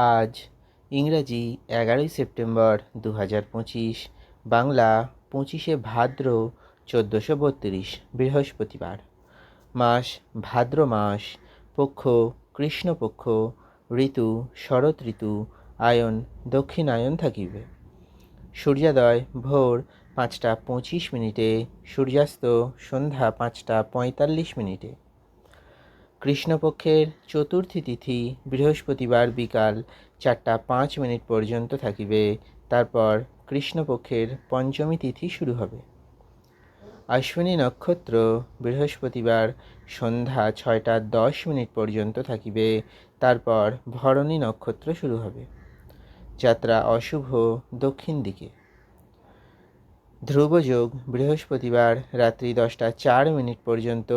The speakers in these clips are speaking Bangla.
আজ ইংরাজি এগারোই সেপ্টেম্বর দু হাজার পঁচিশ, বাংলা পঁচিশে ভাদ্র চোদ্দোশো বত্রিশ, বৃহস্পতিবার। মাস ভাদ্র মাস, পক্ষ কৃষ্ণপক্ষ ঋতু শরৎ ঋতু, আয়ন দক্ষিণায়ন থাকিবে। সূর্যোদয় ভোর পাঁচটা পঁচিশ মিনিটে, সূর্যাস্ত সন্ধ্যা পাঁচটা পঁয়তাল্লিশ মিনিটে। কৃষ্ণপক্ষের চতুর্থী তিথি বৃহস্পতিবার বিকাল চারটা পাঁচ মিনিট পর্যন্ত থাকিবে। তারপর কৃষ্ণপক্ষের পঞ্চমী তিথি শুরু হবে। অশ্বিনী নক্ষত্র বৃহস্পতিবার সন্ধ্যা ছয়টা দশ মিনিট পর্যন্ত থাকিবে। তারপর ভরণী নক্ষত্র শুরু হবে। যাত্রা অশুভ দক্ষিণ দিকে। ধ্রুবযোগ বৃহস্পতিবার রাত্রি দশটা চার মিনিট পর্যন্ত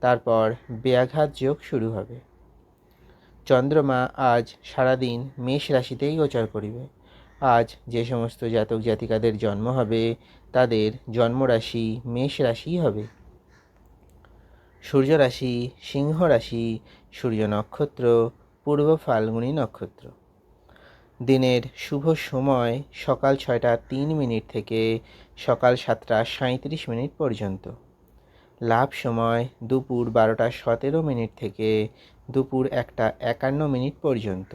তারপর ব্যাঘাত যোগ শুরু হবে। চন্দ্রমা আজ সারাদিন মেষ রাশিতেই গোচর করিবে। আজ যে সমস্ত জাতক জাতিকাদের জন্ম হবে, তাদের জন্মরাশি মেষ রাশি হবে। সূর্য রাশি সিংহ রাশি, সূর্য নক্ষত্র, পূর্ব ফাল্গুনী নক্ষত্র। দিনের শুভ সময় সকাল ছয়টা তিন মিনিট থেকে সকাল সাতটা সাঁত্রিশ মিনিট পর্যন্ত। লাভ সময় দুপুর বারোটা সতেরো মিনিট থেকে দুপুর একটা একান্ন মিনিট পর্যন্ত।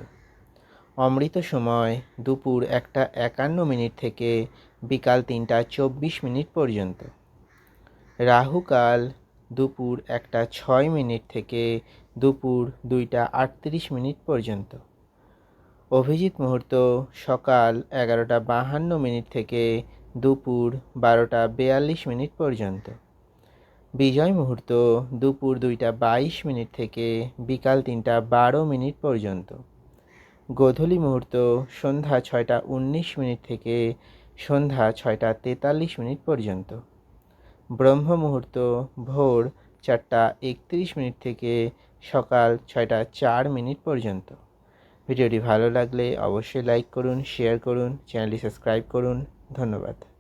অমৃত সময় দুপুর একটা একান্ন মিনিট থেকে বিকাল তিনটা চব্বিশ মিনিট পর্যন্ত। রাহুকাল দুপুর একটা ছয় মিনিট থেকে দুপুর দুইটা আটত্রিশ মিনিট পর্যন্ত। অভিজিৎ মুহূর্ত সকাল এগারোটা বাহান্ন মিনিট থেকে দুপুর বারোটা বেয়াল্লিশ মিনিট পর্যন্ত। বিজয় মুহূর্ত, দুপুর দুইটা বাইশ মিনিট থেকে বিকাল তিনটা বারো মিনিট পর্যন্ত। গোধূলি মুহূর্ত, সন্ধ্যা ছয়টা উনিশ মিনিট থেকে সন্ধ্যা ছয়টা তেতাল্লিশ মিনিট পর্যন্ত। ব্রহ্ম মুহূর্ত, ভোর চারটা একত্রিশ মিনিট থেকে সকাল ছয়টা চার মিনিট পর্যন্ত। ভিডিওটি ভালো লাগলে অবশ্যই লাইক করুন, শেয়ার করুন, চ্যানেলটি সাবস্ক্রাইব করুন। ধন্যবাদ।